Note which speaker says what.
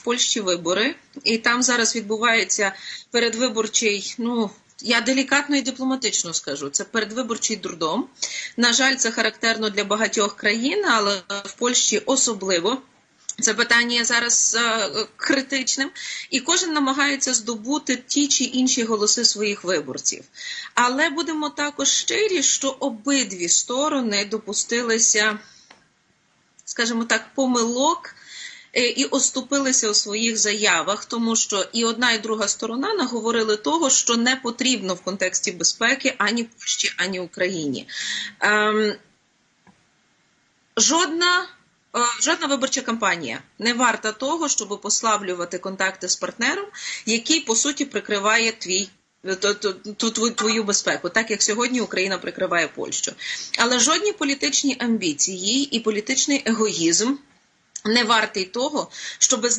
Speaker 1: Польщі вибори, і там зараз відбувається передвиборчий, ну. Я делікатно і дипломатично скажу, це передвиборчий дурдом. На жаль, це характерно для багатьох країн, але в Польщі особливо. Це питання є зараз е, критичним, і кожен намагається здобути ті чи інші голоси своїх виборців. Але будемо також щирі, що обидві сторони допустилися, скажімо так, помилок. Е, І оступилися у своїх заявах, тому що і одна, і друга сторона наговорили того, що не потрібно в контексті безпеки ані Польщі, ані Україні. Ем, жодна Е, Жодна виборча кампанія не варта того, щоб послаблювати контакти з партнером, який по суті прикриває твій ту- твою безпеку, так як сьогодні Україна прикриває Польщу. Але жодні політичні амбіції і політичний егоїзм не вартий того, щоб з